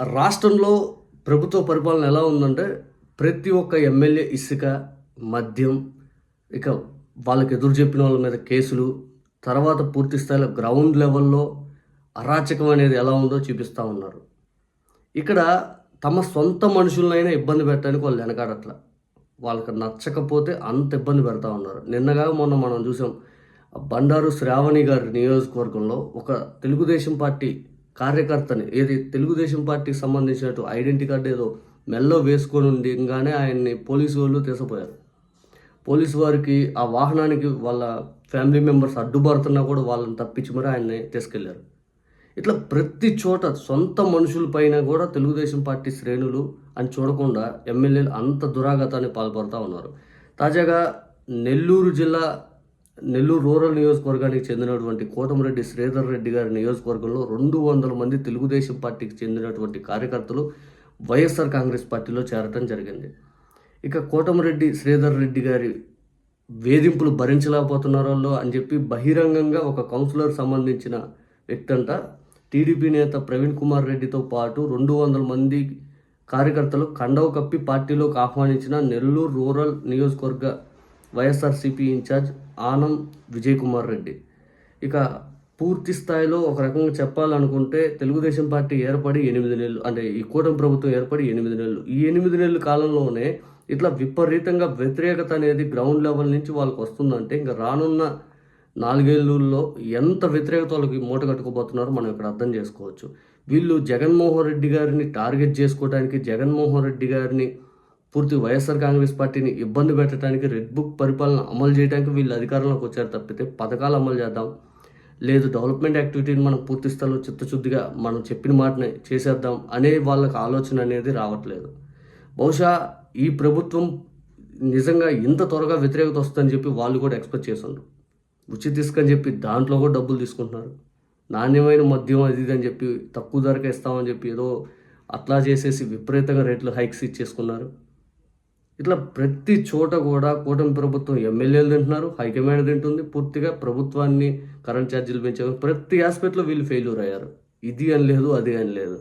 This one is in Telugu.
రాష్ట్రంలో ప్రభుత్వ పరిపాలన ఎలా ఉందంటే ప్రతి ఒక్క ఎమ్మెల్యే ఇసుక మద్యం ఇక వాళ్ళకి ఎదురు చెప్పిన వాళ్ళ మీద కేసులు తర్వాత పూర్తి స్థాయిలో గ్రౌండ్ లెవెల్లో అరాచకం అనేది ఎలా ఉందో చూపిస్తూ ఉన్నారు. ఇక్కడ తమ సొంత మనుషులనైనా ఇబ్బంది పెట్టడానికి వాళ్ళు వెనకాడట్ల. వాళ్ళకి నచ్చకపోతే అంత ఇబ్బంది పెడతా ఉన్నారు. నిన్నగా మొన్న మనం చూసాం బండారు శ్రావణి గారి నియోజకవర్గంలో ఒక తెలుగుదేశం పార్టీ కార్యకర్తని ఏది తెలుగుదేశం పార్టీకి సంబంధించినట్టు ఐడెంటిటీ కార్డు ఏదో మెల్లో వేసుకొని ఉండగానే ఆయన్ని పోలీసు వాళ్ళు తీసుకుపోయారు. పోలీసు వారికి ఆ వాహనానికి వాళ్ళ ఫ్యామిలీ మెంబర్స్ అడ్డుపడుతున్నా కూడా వాళ్ళని తప్పించి మరి ఆయన్ని తీసుకెళ్ళారు. ఇట్లా ప్రతి చోట సొంత మనుషులపైన కూడా తెలుగుదేశం పార్టీ శ్రేణులు అని చూడకుండా ఎమ్మెల్యేలు అంత దురాగతాన్ని పాల్పడుతూ ఉన్నారు. తాజాగా నెల్లూరు జిల్లా నెల్లూరు రూరల్ నియోజకవర్గానికి చెందినటువంటి కోటమిరెడ్డి శ్రీధర్ రెడ్డి గారి నియోజకవర్గంలో రెండు వందల మంది తెలుగుదేశం పార్టీకి చెందినటువంటి కార్యకర్తలు వైఎస్ఆర్ కాంగ్రెస్ పార్టీలో చేరటం జరిగింది. ఇక కోటమిరెడ్డి శ్రీధర్ రెడ్డి గారి వేధింపులు భరించలేకపోతున్నారో అని చెప్పి బహిరంగంగా ఒక కౌన్సిలర్ సంబంధించిన వ్యక్తి అంట టీడీపీ నేత ప్రవీణ్ కుమార్ రెడ్డితో పాటు రెండు వందల మంది కార్యకర్తలు కండవ కప్పి పార్టీలోకి ఆహ్వానించిన నెల్లూరు రూరల్ నియోజకవర్గ వైఎస్ఆర్సీపీ ఇన్ఛార్జ్ ఆనం విజయ్ కుమార్ రెడ్డి. ఇక పూర్తి స్థాయిలో ఒక రకంగా చెప్పాలనుకుంటే తెలుగుదేశం పార్టీ ఏర్పడి ఎనిమిది నెలలు అంటే ఈ కూటమి ప్రభుత్వం ఏర్పడి ఎనిమిది నెలలు. ఈ ఎనిమిది నెలల కాలంలోనే ఇట్లా విపరీతంగా వ్యతిరేకత అనేది గ్రౌండ్ లెవెల్ నుంచి వాళ్ళకి వస్తుందంటే ఇంకా రానున్న నాలుగేళ్ళలో ఎంత వ్యతిరేకత వాళ్ళకి మూట కట్టుకోబోతున్నారో మనం ఇక్కడ అర్థం చేసుకోవచ్చు. వీళ్ళు జగన్మోహన్ రెడ్డి గారిని టార్గెట్ చేసుకోవడానికి జగన్మోహన్ రెడ్డి గారిని పూర్తి వైఎస్ఆర్ కాంగ్రెస్ పార్టీని ఇబ్బంది పెట్టడానికి రెడ్ బుక్ పరిపాలన అమలు చేయడానికి వీళ్ళు అధికారంలోకి వచ్చారు తప్పితే పథకాలు అమలు చేద్దాం. లేదు డెవలప్మెంట్ యాక్టివిటీని మనం పూర్తి స్థాయిలో చిత్తశుద్ధిగా మనం చెప్పిన మాటనే చేసేద్దాం అనే వాళ్ళకి ఆలోచన అనేది రావట్లేదు. బహుశా ఈ ప్రభుత్వం నిజంగా ఇంత త్వరగా వ్యతిరేకత వస్తుందని చెప్పి వాళ్ళు కూడా ఎక్స్పెక్ట్ చేస్తుండ్రు. ఉచిత తీసుకని చెప్పి దాంట్లో కూడా డబ్బులు తీసుకుంటున్నారు. నాణ్యమైన మద్యం అది ఇది అని చెప్పి తక్కువ ధరకే ఇస్తామని చెప్పి ఏదో అట్లా చేసేసి విపరీతంగా రేట్లు హైక్స్ ఇచ్చేసుకున్నారు. ఇట్లా ప్రతి చోట కూడా కూటమి ప్రభుత్వం ఎమ్మెల్యేలు తింటున్నారు హైకమాండ్ తింటుంది. పూర్తిగా ప్రభుత్వాన్ని కరెంట్ ఛార్జీలు పెంచారు ప్రతి ఆస్పెక్ట్లో వీళ్ళు ఫెయిల్యూర్ అయ్యారు. ఇది అని లేదు అది అని లేదు.